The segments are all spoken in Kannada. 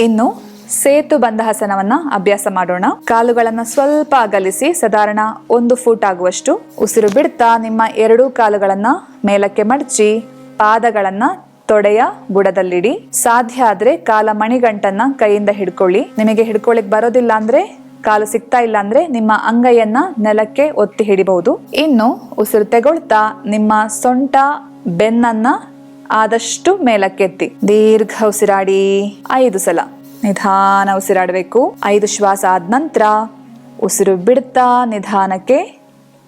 ಇನ್ನು ಸೇತು ಬಂಧಹಾಸನವನ್ನ ಅಭ್ಯಾಸ ಮಾಡೋಣ. ಕಾಲುಗಳನ್ನ ಸ್ವಲ್ಪ ಅಗಲಿಸಿ ಸಾಧಾರಣ ಒಂದು ಫೂಟ್ ಆಗುವಷ್ಟು ಉಸಿರು ಬಿಡ್ತಾ ನಿಮ್ಮ ಎರಡೂ ಕಾಲುಗಳನ್ನ ಮೇಲಕ್ಕೆ ಮಡಚಿ ಪಾದಗಳನ್ನ ತೊಡೆಯ ಬುಡದಲ್ಲಿಡಿ. ಸಾಧ್ಯ ಆದ್ರೆ ಕಾಲ ಮಣಿಗಂಟನ್ನ ಕೈಯಿಂದ ಹಿಡ್ಕೊಳ್ಳಿ. ನಿಮಗೆ ಹಿಡ್ಕೊಳ್ಳಿಕ್ ಬರೋದಿಲ್ಲ ಅಂದ್ರೆ, ಕಾಲು ಸಿಗ್ತಾ ಇಲ್ಲ ಅಂದ್ರೆ ನಿಮ್ಮ ಅಂಗೈಯನ್ನ ನೆಲಕ್ಕೆ ಒತ್ತಿ ಹಿಡಿಬಹುದು. ಇನ್ನು ಉಸಿರು ತೆಗೊಳ್ತಾ ನಿಮ್ಮ ಸೊಂಟ ಬೆನ್ನನ್ನ ಆದಷ್ಟು ಮೇಲಕ್ಕೆತ್ತಿ. ದೀರ್ಘ ಉಸಿರಾಡಿ ಐದು ಸಲ. ನಿಧಾನ ಉಸಿರಾಡಬೇಕು. ಐದು ಶ್ವಾಸ ಆದ ನಂತರ ಉಸಿರು ಬಿಡ್ತಾ ನಿಧಾನಕ್ಕೆ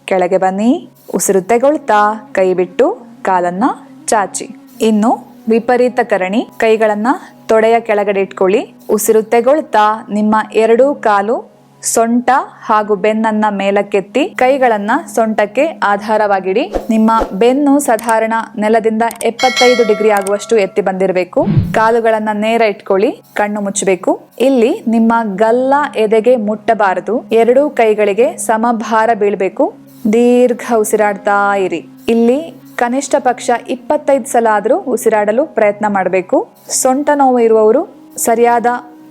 ಕೆಳಗೆ ಬನ್ನಿ. ಉಸಿರು ತೆಗೊಳ್ತಾ ಕೈ ಬಿಟ್ಟು ಕಾಲನ್ನ ಚಾಚಿ. ಇನ್ನು ವಿಪರೀತ ಕರಣಿ. ಕೈಗಳನ್ನ ತೊಡೆಯ ಕೆಳಗಡೆ ಇಟ್ಕೊಳ್ಳಿ. ಉಸಿರು ತೆಗೊಳ್ತಾ ನಿಮ್ಮ ಎರಡೂ ಕಾಲು ಸೊಂಟ ಹಾಗೂ ಬೆನ್ನನ್ನ ಮೇಲಕ್ಕೆತ್ತಿ ಕೈಗಳನ್ನ ಸೊಂಟಕ್ಕೆ ಆಧಾರವಾಗಿಡಿ. ನಿಮ್ಮ ಬೆನ್ನು ಸಾಧಾರಣ ನೆಲದಿಂದ ಎಪ್ಪತ್ತೈದು ಡಿಗ್ರಿ ಆಗುವಷ್ಟು ಎತ್ತಿ ಬಂದಿರಬೇಕು. ಕಾಲುಗಳನ್ನ ನೇರ ಇಟ್ಕೊಳ್ಳಿ, ಕಣ್ಣು ಮುಚ್ಚಬೇಕು. ಇಲ್ಲಿ ನಿಮ್ಮ ಗಲ್ಲ ಎದೆಗೆ ಮುಟ್ಟಬಾರದು. ಎರಡೂ ಕೈಗಳಿಗೆ ಸಮಭಾರ ಬೀಳ್ಬೇಕು. ದೀರ್ಘ ಉಸಿರಾಡ್ತಾ ಇರಿ. ಇಲ್ಲಿ ಕನಿಷ್ಠ ಪಕ್ಷ ಇಪ್ಪತ್ತೈದು ಸಲ ಆದರೂ ಉಸಿರಾಡಲು ಪ್ರಯತ್ನ ಮಾಡಬೇಕು. ಸೊಂಟ ನೋವು ಇರುವವರು ಸರಿಯಾದ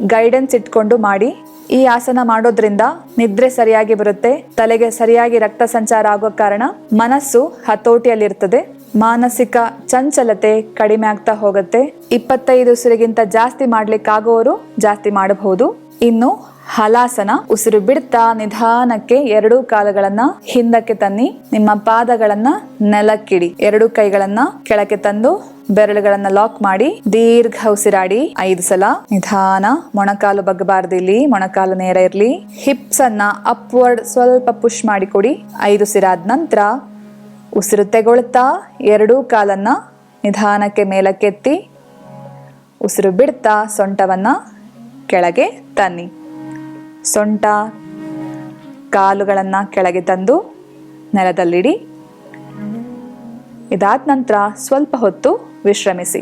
ಗೈಡೆನ್ಸ್ ಇಟ್ಕೊಂಡು ಮಾಡಿ. ಈ ಆಸನ ಮಾಡೋದ್ರಿಂದ ನಿದ್ರೆ ಸರಿಯಾಗಿ ಬರುತ್ತೆ, ತಲೆಗೆ ಸರಿಯಾಗಿ ರಕ್ತ ಸಂಚಾರ ಆಗೋ ಕಾರಣ ಮನಸ್ಸು ಹತೋಟಿಯಲ್ಲಿರ್ತದೆ, ಮಾನಸಿಕ ಚಂಚಲತೆ ಕಡಿಮೆ ಆಗ್ತಾ ಹೋಗುತ್ತೆ. ಇಪ್ಪತ್ತೈದು ಉಸಿರಿಗಿಂತ ಜಾಸ್ತಿ ಮಾಡ್ಲಿಕ್ಕಾಗೋರು ಜಾಸ್ತಿ ಮಾಡಬಹುದು. ಇನ್ನು ಹಲಾಸನ ಉಸಿರು ಬಿಡ್ತಾ ನಿಧಾನಕ್ಕೆ ಎರಡೂ ಕಾಲುಗಳನ್ನ ಹಿಂದಕ್ಕೆ ತನ್ನಿ, ನಿಮ್ಮ ಪಾದಗಳನ್ನ ನೆಲಕ್ಕಿಡಿ, ಎರಡೂ ಕೈಗಳನ್ನ ಕೆಳಕ್ಕೆ ತಂದು ಬೆರಳುಗಳನ್ನ ಲಾಕ್ ಮಾಡಿ ದೀರ್ಘ ಉಸಿರಾಡಿ ಐದು ಸಲ. ನಿಧಾನ ಮೊಣಕಾಲು ಬಗ್ಗಬಾರ್ದು ಇಲ್ಲಿ, ಮೊಣಕಾಲು ನೇರ ಇರಲಿ. ಹಿಪ್ಸ್ ಅನ್ನ ಅಪ್ವರ್ಡ್ ಸ್ವಲ್ಪ ಪುಷ್ ಮಾಡಿ ಕೊಡಿ. ಐದು ಉಸಿರಾದ ನಂತರ ಉಸಿರು ತೆಗೊಳ್ತಾ ಎರಡೂ ಕಾಲನ್ನ ನಿಧಾನಕ್ಕೆ ಮೇಲಕ್ಕೆತ್ತಿ ಉಸಿರು ಬಿಡ್ತಾ ಸೊಂಟವನ್ನ ಕೆಳಗೆ ತನ್ನಿ. ಸೊಂಟ ಕಾಲುಗಳನ್ನು ಕೆಳಗೆ ತಂದು ನೆಲದಲ್ಲಿಡಿ. ಇದಾದ ನಂತರ ಸ್ವಲ್ಪ ಹೊತ್ತು ವಿಶ್ರಮಿಸಿ.